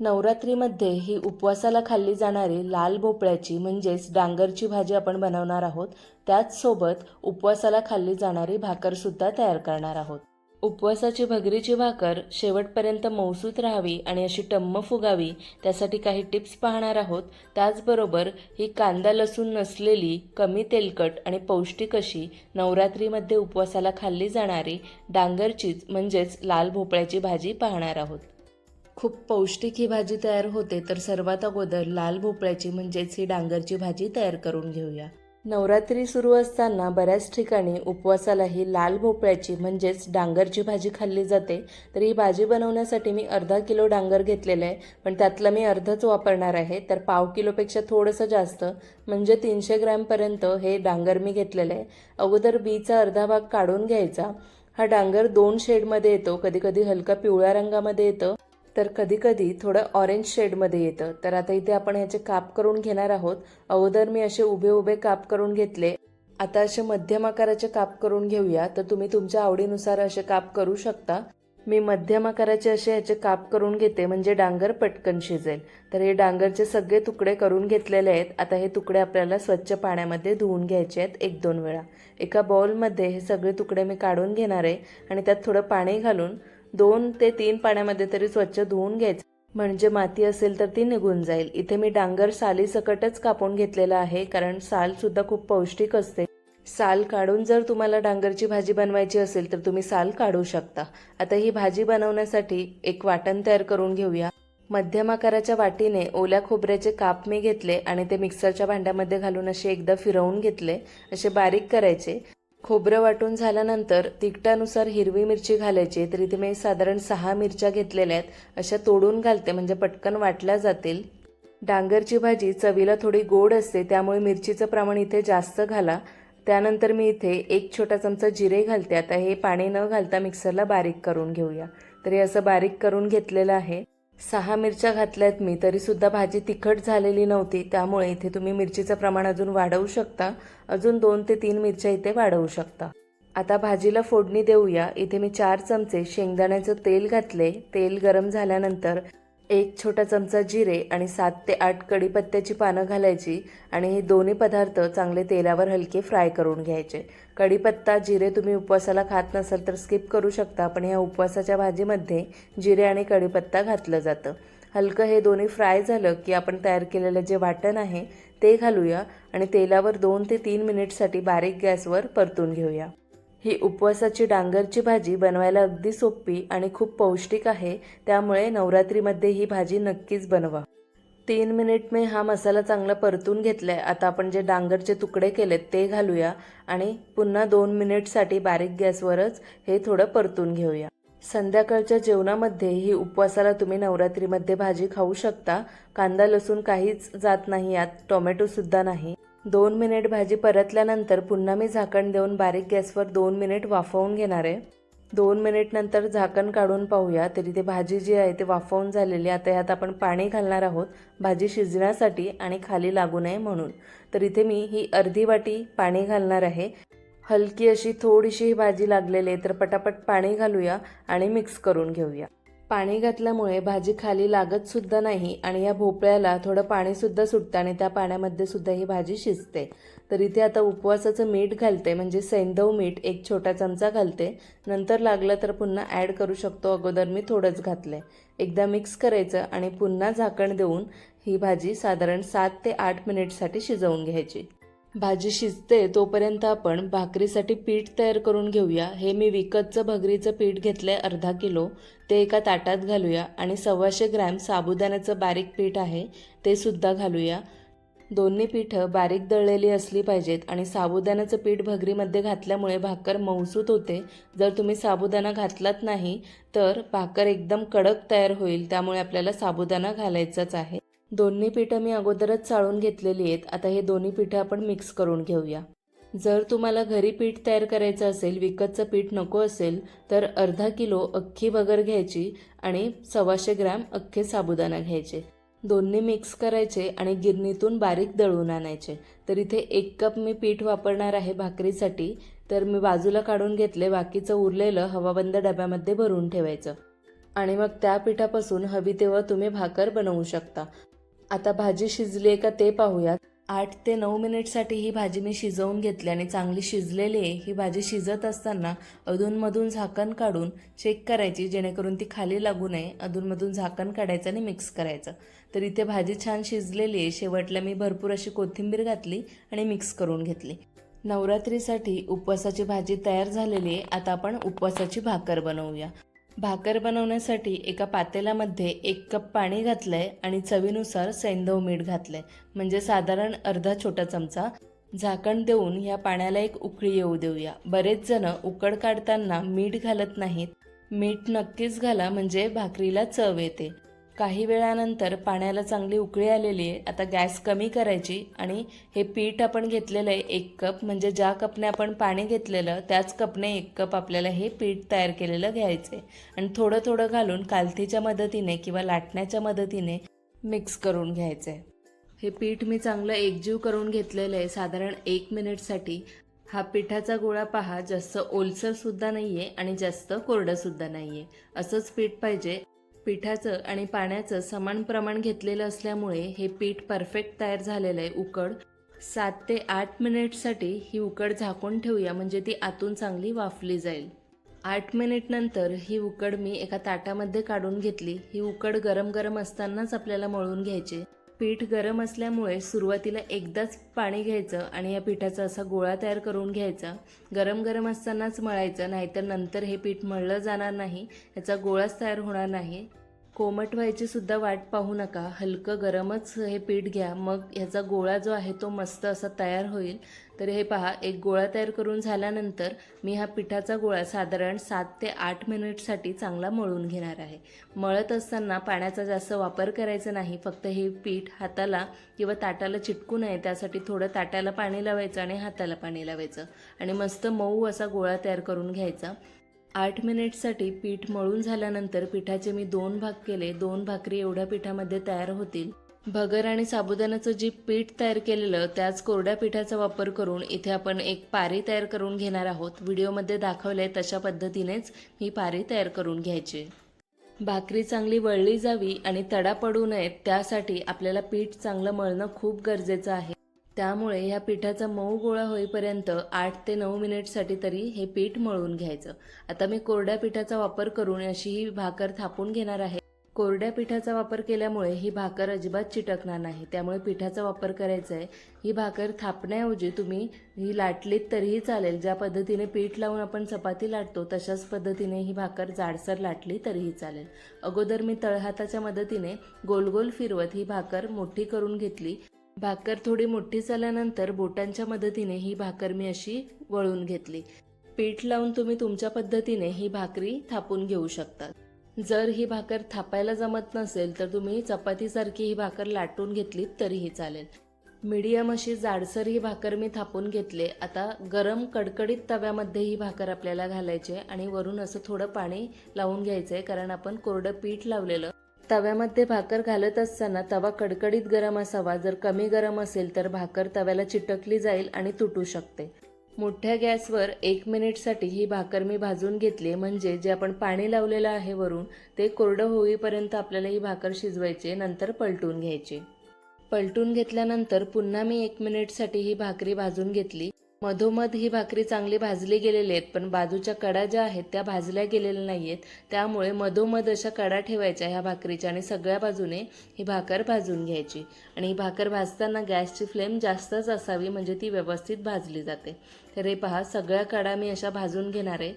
नवरात्रीमध्ये ही उपवासाला खाल्ली जाणारी लाल भोपळ्याची म्हणजेच डांगरची भाजी आपण बनवणार आहोत. त्याचसोबत उपवासाला खाल्ली जाणारी भाकरसुद्धा तयार करणार आहोत. उपवासाची भगरीची भाकर शेवटपर्यंत मौसूत राहावी आणि अशी टम्म फुगावी त्यासाठी काही टिप्स पाहणार आहोत. त्याचबरोबर ही कांदा लसूण नसलेली कमी तेलकट आणि पौष्टिक अशी नवरात्रीमध्ये उपवासाला खाल्ली जाणारी डांगरचीच म्हणजेच लाल भोपळ्याची भाजी पाहणार आहोत. खूप पौष्टिक ही भाजी तयार होते तर सर्वात अगोदर लाल भोपळ्याची म्हणजेच ही डांगरची भाजी तयार करून घेऊया. नवरात्री सुरू असताना बऱ्याच ठिकाणी उपवासालाही लाल भोपळ्याची म्हणजेच डांगरची भाजी खाल्ली जाते. तर ही भाजी बनवण्यासाठी मी अर्धा किलो डांगर घेतलेलं आहे पण त्यातलं मी अर्धच वापरणार आहे. तर पाव किलोपेक्षा थोडंसं जास्त म्हणजे तीनशे ग्रॅमपर्यंत हे डांगर मी घेतलेलं आहे. अगोदर बीचा अर्धा भाग काढून घ्यायचा. हा डांगर दोन शेडमध्ये येतो कधी कधी हलका पिवळ्या रंगामध्ये येतं तर कधीकधी थोडं ऑरेंज शेडमध्ये येतं. तर आता इथे आपण ह्याचे काप करून घेणार आहोत. अगोदर मी असे उभे उभे काप करून घेतले. आता असे मध्यम आकाराचे काप करून घेऊया. तर तुम्ही तुमच्या आवडीनुसार असे काप करू शकता. मी मध्यम आकाराचे असे ह्याचे काप करून घेते म्हणजे डांगर पटकन शिजेल. तर हे डांगरचे सगळे तुकडे करून घेतलेले आहेत. आता हे तुकडे आपल्याला स्वच्छ पाण्यामध्ये धुवून घ्यायचे आहेत एक दोन वेळा. एका बाउलमध्ये हे सगळे तुकडे मी काढून घेणार आहे. आणि त्यात थोडं पाणी घालून दोन ते तीन पाण्यामध्ये तरी स्वच्छ धुवून घ्यायचं. म्हणजे माती असेल तर ती निघून जाईल. इथे मी डांगर सालीसकटच कापून घेतलेला आहे कारण साल सुद्धा खूप पौष्टिक असते. साल काढून जर तुम्हाला डांगरची भाजी बनवायची असेल तर तुम्ही साल काढू शकता. आता ही भाजी बनवण्यासाठी एक वाटण तयार करून घेऊया. मध्यम आकाराच्या वाटीने ओल्या खोबऱ्याचे काप मी घेतले आणि ते मिक्सरच्या भांड्यामध्ये घालून असे एकदा फिरवून घेतले. असे बारीक करायचे. खोबरं वाटून झाल्यानंतर तिखटानुसार हिरवी मिरची घालायची. तर इथे मी साधारण सहा मिरच्या घेतलेल्या आहेत. अशा तोडून घालते म्हणजे पटकन वाटल्या जातील. डांगरची भाजी चवीला थोडी गोड असते त्यामुळे मिरचीचं प्रमाण इथे जास्त घाला. त्यानंतर मी इथे एक छोटा चमचा जिरे घालते. आता हे पाणी न घालता मिक्सरला बारीक करून घेऊया. तर हे असं बारीक करून घेतलेलं आहे. सहा मिरच्या घातल्यात मी तरीसुद्धा भाजी तिखट झालेली नव्हती. त्यामुळे इथे तुम्ही मिरचीचं प्रमाण अजून वाढवू शकता. अजून दोन ते तीन मिरच्या इथे वाढवू शकता. आता भाजीला फोडणी देऊया. इथे मी चार चमचे शेंगदाण्याचं तेल घातले. तेल गरम झाल्यानंतर एक छोटा चमचा जिरे आणि सात ते आठ कढीपत्त्याची पानं घालायची आणि हे दोन्ही पदार्थ चांगले तेलावर हलके फ्राय करून घ्यायचे. कढीपत्ता जिरे तुम्ही उपवासाला खात नसाल तर स्किप करू शकता पण या उपवासाच्या भाजीमध्ये जिरे आणि कढीपत्ता घातलं जातं. हलकं हे दोन्ही फ्राय झालं की आपण तयार केलेलं जे वाटण आहे ते घालूया आणि तेलावर दोन ते तीन मिनिटसाठी बारीक गॅसवर परतून घेऊया. ही उपवासाची डांगरची भाजी बनवायला अगदी सोपी आणि खूप पौष्टिक आहे त्यामुळे नवरात्रीमध्ये ही भाजी नक्कीच बनवा. तीन मिनिट मी हा मसाला चांगला परतून घेतला आहे आता आपण जे डांगरचे तुकडे केलेत ते घालूया आणि पुन्हा दोन मिनिटसाठी बारीक गॅसवरच हे थोडं परतून घेऊया. संध्याकाळच्या जेवणामध्ये ही उपवासाला तुम्ही नवरात्रीमध्ये भाजी खाऊ शकता. कांदा लसूण काहीच जात नाही यात टोमॅटोसुद्धा नाही. दोन मिनिट भाजी परतल्यानंतर पुन्हा मी झाकण देऊन बारीक गॅसवर दोन मिनिट वाफवून घेणार आहे. दोन मिनिटनंतर झाकण काढून पाहूया तरी ते भाजी जी आहे ते वाफवून झालेली आता यात आपण पाणी घालणार आहोत भाजी शिजण्यासाठी आणि खाली लागू नये म्हणून. तर इथे मी ही अर्धी वाटी पाणी घालणार आहे. हलकी अशी थोडीशी ही भाजी लागलेली आहे तर पटापट पाणी घालूया आणि मिक्स करून घेऊया. पाणी घातल्यामुळे भाजी खाली लागत सुद्धा नाही आणि या भोपळ्याला थोडं पाणीसुद्धा सुटतं आणि त्या पाण्यामध्ये सुद्धा ही भाजी शिजते. तर इथे आता उपवासाचं मीठ घालते म्हणजे सैंधव मीठ एक छोटा चमचा घालते. नंतर लागलं तर पुन्हा ॲड करू शकतो. अगोदर मी थोडंच घातलं एकदा मिक्स करायचं आणि पुन्हा झाकण देऊन ही भाजी साधारण सात ते आठ मिनिटसाठी शिजवून घ्यायची. भाजी शिजते तोपर्यंत आपण भाकरीसाठी पीठ तयार करून घेऊया. हे मी विकतचं भगरीचं पीठ घेतलं आहे अर्धा किलो. ते एका ताटात घालूया आणि सव्वाशे ग्रॅम साबुदाण्याचं बारीक पीठ आहे ते सुद्धा घालूया. दोन्ही पीठं बारीक दळलेली असली पाहिजेत आणि साबुदाण्याचं पीठ भगरीमध्ये घातल्यामुळे भाकर मऊसूत होते. जर तुम्ही साबुदाणा घातलात नाही तर भाकर एकदम कडक तयार होईल त्यामुळे आपल्याला साबुदाणा घालायचाच आहे. दोन्ही पिठं मी अगोदरच चाळून घेतलेली आहेत. आता हे दोन्ही पिठं आपण मिक्स करून घेऊया. जर तुम्हाला घरी पीठ तयार करायचं असेल विकतचं पीठ नको असेल तर अर्धा किलो अख्खी भगर घ्यायची आणि सव्वाशे ग्रॅम अख्खे साबुदाणा घ्यायचे. दोन्ही मिक्स करायचे आणि गिरणीतून बारीक दळून आणायचे. तर इथे एक कप मी पीठ वापरणार आहे भाकरीसाठी. तर मी बाजूला काढून घेतले बाकीचं उरलेलं हवाबंद डब्यामध्ये भरून ठेवायचं. आणि मग त्या पिठापासून हवी तेव्हा तुम्ही भाकर बनवू शकता. आता भाजी शिजली आहे का ते पाहूयात. आठ ते नऊ मिनिटसाठी ही भाजी मी शिजवून घेतली आणि चांगली शिजलेली आहे. ही भाजी शिजत असताना अधूनमधून झाकण काढून चेक करायची जेणेकरून ती खाली लागू नये. अधूनमधून झाकण काढायचं आणि मिक्स करायचं. तर इथे भाजी छान शिजलेली आहे. शेवटला मी भरपूर अशी कोथिंबीर घातली आणि मिक्स करून घेतली. नवरात्रीसाठी उपवासाची भाजी तयार झालेली आहे. आता आपण उपवासाची भाकर बनवूया. भाकर बनवण्यासाठी एका पातेल्यामध्ये एक कप पाणी घातलं आहे आणि चवीनुसार सैंधव मीठ घातलंय. म्हणजे साधारण अर्धा छोटा चमचा झाकण देऊन या पाण्याला एक उकळी येऊ देऊया. बरेच जण उकड काढताना मीठ घालत नाहीत. मीठ नक्कीच घाला म्हणजे भाकरीला चव येते. काही वेळानंतर पाण्याला चांगली उकळी आलेली आहे. आता गॅस कमी करायची आणि हे पीठ आपण घेतलेलं आहे एक कप. म्हणजे ज्या कपने आपण पाणी घेतलेलं त्याच कपने एक कप आपल्याला हे पीठ तयार केलेलं घ्यायचं आहे. आणि थोडं थोडं घालून कालथीच्या मदतीने किंवा लाटण्याच्या मदतीने मिक्स करून घ्यायचं आहे. हे पीठ मी चांगलं एकजीव करून घेतलेलं आहे. साधारण एक मिनिटसाठी. हा पिठाचा गोळा पहा. जास्त ओलसरसुद्धा नाही आहे आणि जास्त कोरडंसुद्धा नाही आहे असंच पीठ पाहिजे. पिठाचं आणि पाण्याचं समान प्रमाण घेतलेलं असल्यामुळे हे पीठ परफेक्ट तयार झालेलं आहे उकड. सात ते आठ मिनिटसाठी ही उकड झाकून ठेवूया म्हणजे ती आतून चांगली वाफली जाईल. आठ मिनिटनंतर ही उकड मी एका ताटामध्ये काढून घेतली. ही उकड गरम गरम असतानाच आपल्याला मळून घ्यायची. पीठ गरम असल्यामुळे सुरुवातीला एकदाच पाणी घ्यायचं आणि या पिठाचा असा गोळा तयार करून घ्यायचा. गरम गरम असतानाच मळायचं नाहीतर नंतर हे पीठ मळलं जाणार नाही याचा गोळाच तयार होणार नाही. कोमट व्हायची सुद्धा वाट पाहू नका. हलकं गरमच हे पीठ घ्या. मग ह्याचा गोळा जो आहे तो मस्त असा तयार होईल. तर हे पहा एक गोळा तयार करून झाल्यानंतर मी हा पिठाचा गोळा साधारण सात ते आठ मिनिटसाठी चांगला मळून घेणार आहे. मळत असताना पाण्याचा जास्त वापर करायचा नाही. फक्त हे पीठ हाताला किंवा ताटाला चिटकू नये. त्यासाठी थोडं ताटाला पाणी लावायचं आणि हाताला पाणी लावायचं. आणि मस्त मऊ असा गोळा तयार करून घ्यायचा. आठ मिनिटसाठी पीठ मळून झाल्यानंतर पिठाचे मी दोन भाग केले. दोन भाकरी एवढ्या पिठामध्ये तयार होतील. भगर आणि साबुदाण्याचं जे पीठ तयार केलेलं त्याच कोरड्या पिठाचा वापर करून इथे आपण एक पारी तयार करून घेणार आहोत. व्हिडिओमध्ये दाखवले तशा पद्धतीनेच ही पारी तयार करून घ्यायची. भाकरी चांगली वळली जावी आणि तडा पडू नयेत त्यासाठी आपल्याला पीठ चांगलं मळणं खूप गरजेचं आहे. त्यामुळे ह्या पिठाचा मऊ गोळा होईपर्यंत आठ ते नऊ मिनिटसाठी तरी हे पीठ मळून घ्यायचं. आता मी कोरड्या पिठाचा वापर करून अशी ही भाकर थापून घेणार आहे. कोरड्या पिठाचा वापर केल्यामुळे ही भाकर अजिबात चिटकणार नाही. त्यामुळे पिठाचा वापर करायचा आहे ही भाकर थापण्याऐवजी तुम्ही ही लाटलीत तरीही चालेल. ज्या पद्धतीने पीठ लावून आपण चपाती लाटतो तशाच पद्धतीने ही भाकर जाडसर लाटली तरीही चालेल. अगोदर मी तळहाताच्या मदतीने गोल गोल फिरवत ही भाकर मोठी करून घेतली. भाकर थोडी मोठी झाल्यानंतर बोटांच्या मदतीने ही भाकर मी अशी वळून घेतली. पीठ लावून तुम्ही तुमच्या पद्धतीने ही भाकरी थापून घेऊ शकता जर ही भाकर थापायला जमत नसेल तर तुम्ही चपातीसारखी ही भाकर लाटून घेतलीत तरीही चालेल. मीडियम अशी जाडसर ही भाकर मी थापून घेतले. आता गरम कडकडीत तव्यामध्ये ही भाकर आपल्याला घालायची आणि वरून असं थोडं पाणी लावून घ्यायचं आहे कारण आपण कोरडं पीठ लावलेलं तव्यामध्ये भाकर घालत असताना तवा कडकडीत गरम असावा. जर कमी गरम असेल तर भाकर तव्याला चिटकली जाईल आणि तुटू शकते. मोठ्या गॅसवर एक मिनिटसाठी ही भाकर मी भाजून घेतली म्हणजे जे आपण पाणी लावलेलं आहे वरून ते कोरडं होईपर्यंत आपल्याला ही भाकर शिजवायची नंतर पलटून घ्यायची. पलटून घेतल्यानंतर पुन्हा मी एक मिनिटसाठी ही भाकरी भाजून घेतली. मधोमध ही भाकरी चांगली भाजली गेलेली आहेत पण बाजूच्या कडा ज्या आहेत त्या भाजल्या गेलेल्या नाही आहेत त्यामुळे मधोमध अशा कडा ठेवायच्या ह्या भाकरीच्या आणि सगळ्या बाजूने ही भाकर भाजून घ्यायची. आणि ही भाकर भाजताना गॅसची फ्लेम जास्तच असावी म्हणजे ती व्यवस्थित भाजली जाते. तर हे पहा सगळ्या कडा मी अशा भाजून घेणार आहे.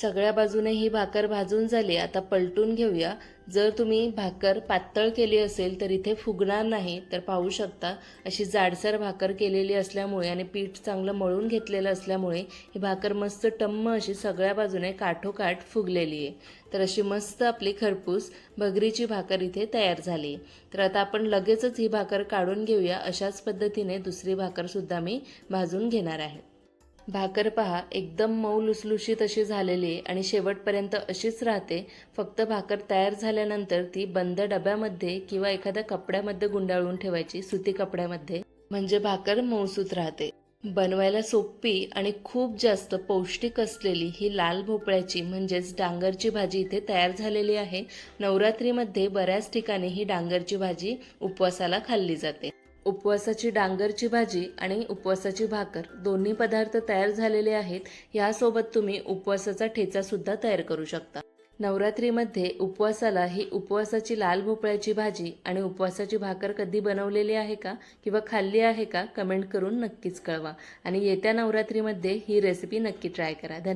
सगळ्या बाजूने ही भाकर भाजून झाली आता पलटून घेऊया. जर तुम्ही भाकर पातळ केली असेल तर इथे फुगणार नाही तर पाहू शकता अशी जाडसर भाकर केलेली असल्यामुळे आणि पीठ चांगलं मळून घेतलेलं असल्यामुळे ही भाकर मस्त टम्म अशी सगळ्या बाजूने काठोकाठ फुगलेली आहे. तर अशी मस्त आपली खरपूस भगरीची भाकर इथे तयार झाली तर आता आपण लगेचच ही भाकर काढून घेऊया. अशाच पद्धतीने दुसरी भाकरसुद्धा मी भाजून घेणार आहे. भाकर पहा एकदम मऊ लुसलुशीत अशी झालेली आणि शेवटपर्यंत अशीच राहते. फक्त भाकर तयार झाल्यानंतर ती बंद डब्यामध्ये किंवा एखाद्या कपड्यामध्ये गुंडाळून ठेवायची सुती कपड्यामध्ये. म्हणजे भाकर मऊसूत राहते. बनवायला सोपी आणि खूप जास्त पौष्टिक असलेली ही लाल भोपळ्याची म्हणजेच डांगरची भाजी इथे तयार झालेली आहे. नवरात्रीमध्ये बऱ्याच ठिकाणी ही डांगरची भाजी उपवासाला खाल्ली जाते. उपवासाची डांगरची भाजी आणि उपवासाची भाकर दोन्ही पदार्थ तयार झालेले आहेत. यासोबत तुम्ही उपवासाचा ठेचासुद्धा तयार करू शकता. नवरात्रीमध्ये उपवासाला ही उपवासाची लाल भोपळ्याची भाजी आणि उपवासाची भाकर कधी बनवलेली आहे का किंवा खाल्ली आहे का कमेंट करून नक्कीच कळवा. आणि येत्या नवरात्रीमध्ये ही रेसिपी नक्की ट्राय करा. धन्यवाद.